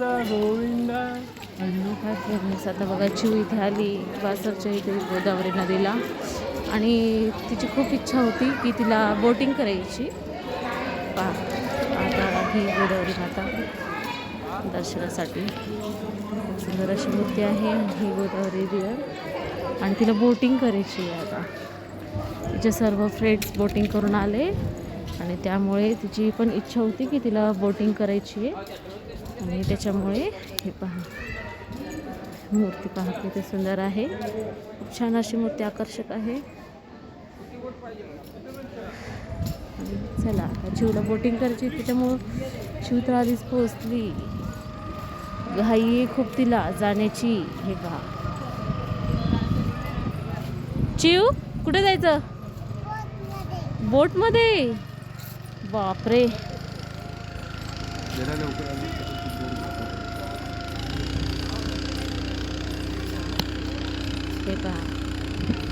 काय आता बघा चिव इथे आली वासरच्या इथे गोदावरी नदीला. आणि तिची खूप इच्छा होती की तिला बोटिंग करायची. पहा आता ही गोदावरी माता दर्शनासाठी. सुंदर अशी मूर्ती आहे ही गोदावरी रिअर आणि तिला बोटिंग करायची आहे आता. तिचे सर्व फ्रेंड्स बोटिंग करून आले. आणि त्यामुळे तिची पण इच्छा होती की तिला बोटिंग करायची आहे. आणि त्याच्यामुळे हे पहा. मूर्ती पहा किती सुंदर आहे. खूप छान अशी मूर्ती आकर्षक आहे. चला आता बोटिंग करायची त्याच्यामुळं शिव तर आधीच पोचली घाई खूप तिला जाण्याची. हे पहा. चिव कुठे जायचं? बोटमध्ये. बापरे. जरा लवकर आली हे पहा